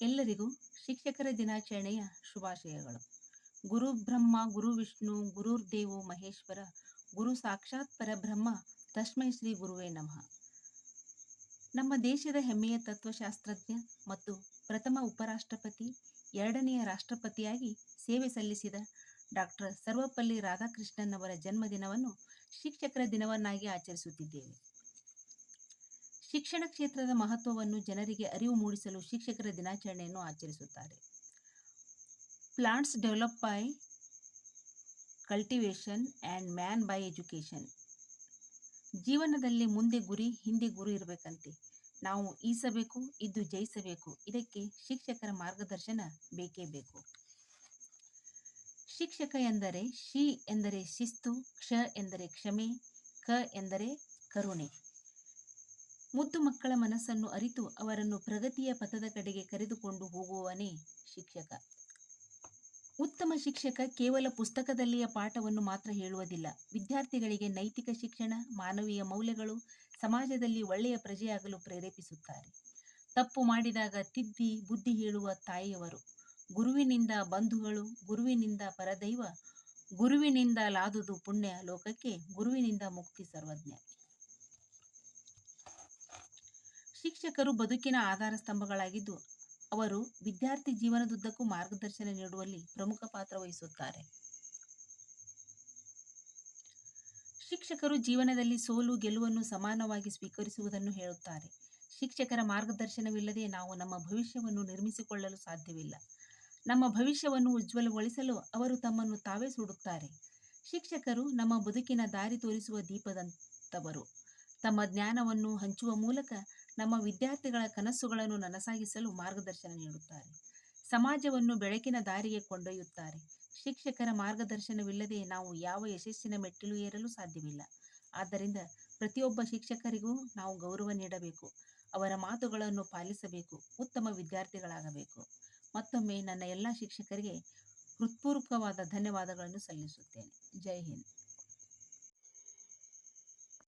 ಎಲ್ಲರಿಗೂ ಶಿಕ್ಷಕರ ದಿನಾಚರಣೆಯ ಶುಭಾಶಯಗಳು. ಗುರು ಬ್ರಹ್ಮ, ಗುರು ವಿಷ್ಣು ಗುರುರ್ದೇವೋ ಮಹೇಶ್ವರ, ಗುರು ಸಾಕ್ಷಾತ್ ಪರಬ್ರಹ್ಮ, ತಸ್ಮೈ ಶ್ರೀ ಗುರುವೇ ನಮಃ. ನಮ್ಮ ದೇಶದ ಹೆಮ್ಮೆಯ ತತ್ವಶಾಸ್ತ್ರಜ್ಞ ಮತ್ತು ಪ್ರಥಮ ಉಪರಾಷ್ಟ್ರಪತಿ, ಎರಡನೆಯ ರಾಷ್ಟ್ರಪತಿಯಾಗಿ ಸೇವೆ ಸಲ್ಲಿಸಿದ ಡಾಕ್ಟರ್ ಸರ್ವಪಲ್ಲಿ ರಾಧಾಕೃಷ್ಣನ್ ಅವರ ಜನ್ಮದಿನವನ್ನು ಶಿಕ್ಷಕರ ದಿನವನ್ನಾಗಿ ಆಚರಿಸುತ್ತಿದ್ದೇವೆ. ಶಿಕ್ಷಣ ಕ್ಷೇತ್ರದ ಮಹತ್ವವನ್ನು ಜನರಿಗೆ ಅರಿವು ಮೂಡಿಸಲು ಶಿಕ್ಷಕರ ದಿನಾಚರಣೆಯನ್ನು ಆಚರಿಸುತ್ತಾರೆ. Plants develop by cultivation and man by education. ಜೀವನದಲ್ಲಿ ಮುಂದೆ ಗುರಿ, ಹಿಂದೆ ಗುರು ಇರಬೇಕಂತೆ. ನಾವು ಈಸಬೇಕು, ಇದ್ದು ಜಯಿಸಬೇಕು. ಇದಕ್ಕೆ ಶಿಕ್ಷಕರ ಮಾರ್ಗದರ್ಶನ ಬೇಕೇ ಬೇಕು. ಶಿಕ್ಷಕ ಎಂದರೆ ಶಿ ಎಂದರೆ ಶಿಸ್ತು, ಕ್ಷ ಎಂದರೆ ಕ್ಷಮೆ, ಕ ಎಂದರೆ ಕರುಣೆ. ಮುದ್ದು ಮಕ್ಕಳ ಮನಸ್ಸನ್ನು ಅರಿತು ಅವರನ್ನು ಪ್ರಗತಿಯ ಪಥದ ಕಡೆಗೆ ಕರೆದುಕೊಂಡು ಹೋಗುವವನೇ ಶಿಕ್ಷಕ. ಉತ್ತಮ ಶಿಕ್ಷಕ ಕೇವಲ ಪುಸ್ತಕದಲ್ಲಿಯ ಪಾಠವನ್ನು ಮಾತ್ರ ಹೇಳುವುದಿಲ್ಲ. ವಿದ್ಯಾರ್ಥಿಗಳಿಗೆ ನೈತಿಕ ಶಿಕ್ಷಣ, ಮಾನವೀಯ ಮೌಲ್ಯಗಳು, ಸಮಾಜದಲ್ಲಿ ಒಳ್ಳೆಯ ಪ್ರಜೆಯಾಗಲು ಪ್ರೇರೇಪಿಸುತ್ತಾರೆ. ತಪ್ಪು ಮಾಡಿದಾಗ ತಿದ್ದಿ, ಬುದ್ಧಿ ಹೇಳುವ ತಾಯಿಯವರು. ಗುರುವಿನಿಂದ ಬಂಧುಗಳು, ಗುರುವಿನಿಂದ ಪರದೈವ, ಗುರುವಿನಿಂದ ಲಾದುದು ಪುಣ್ಯ ಲೋಕಕ್ಕೆ, ಗುರುವಿನಿಂದ ಮುಕ್ತಿ ಸರ್ವಜ್ಞ. ಶಿಕ್ಷಕರು ಬದುಕಿನ ಆಧಾರ ಸ್ತಂಭಗಳಾಗಿದ್ದು, ಅವರು ವಿದ್ಯಾರ್ಥಿ ಜೀವನದುದ್ದಕ್ಕೂ ಮಾರ್ಗದರ್ಶನ ನೀಡುವಲ್ಲಿ ಪ್ರಮುಖ ಪಾತ್ರ ವಹಿಸುತ್ತಾರೆ. ಶಿಕ್ಷಕರು ಜೀವನದಲ್ಲಿ ಸೋಲು, ಗೆಲುವನ್ನು ಸಮಾನವಾಗಿ ಸ್ವೀಕರಿಸುವುದನ್ನು ಹೇಳುತ್ತಾರೆ. ಶಿಕ್ಷಕರ ಮಾರ್ಗದರ್ಶನವಿಲ್ಲದೆ ನಾವು ನಮ್ಮ ಭವಿಷ್ಯವನ್ನು ನಿರ್ಮಿಸಿಕೊಳ್ಳಲು ಸಾಧ್ಯವಿಲ್ಲ. ನಮ್ಮ ಭವಿಷ್ಯವನ್ನು ಉಜ್ವಲಗೊಳಿಸಲು ಅವರು ತಮ್ಮನ್ನು ತಾವೇ ಸುಡುತ್ತಾರೆ. ಶಿಕ್ಷಕರು ನಮ್ಮ ಬದುಕಿನ ದಾರಿ ತೋರಿಸುವ ದೀಪದಂತವರು ತಮ್ಮ ಜ್ಞಾನವನ್ನು ಹಂಚುವ ಮೂಲಕ ನಮ್ಮ ವಿದ್ಯಾರ್ಥಿಗಳ ಕನಸುಗಳನ್ನು ನನಸಾಗಿಸಲು ಮಾರ್ಗದರ್ಶನ ನೀಡುತ್ತಾರೆ. ಸಮಾಜವನ್ನು ಬೆಳಕಿನ ದಾರಿಗೆ ಕೊಂಡೊಯ್ಯುತ್ತಾರೆ. ಶಿಕ್ಷಕರ ಮಾರ್ಗದರ್ಶನವಿಲ್ಲದೆ ನಾವು ಯಾವ ಯಶಸ್ಸಿನ ಮೆಟ್ಟಿಲು ಏರಲು ಸಾಧ್ಯವಿಲ್ಲ. ಆದ್ದರಿಂದ ಪ್ರತಿಯೊಬ್ಬ ಶಿಕ್ಷಕರಿಗೂ ನಾವು ಗೌರವ ನೀಡಬೇಕು. ಅವರ ಮಾತುಗಳನ್ನು ಪಾಲಿಸಬೇಕು. ಉತ್ತಮ ವಿದ್ಯಾರ್ಥಿಗಳಾಗಬೇಕು. ಮತ್ತೊಮ್ಮೆ ನನ್ನ ಎಲ್ಲ ಶಿಕ್ಷಕರಿಗೆ ಹೃತ್ಪೂರ್ವಕವಾದ ಧನ್ಯವಾದಗಳನ್ನು ಸಲ್ಲಿಸುತ್ತೇನೆ. ಜೈ ಹಿಂದ್.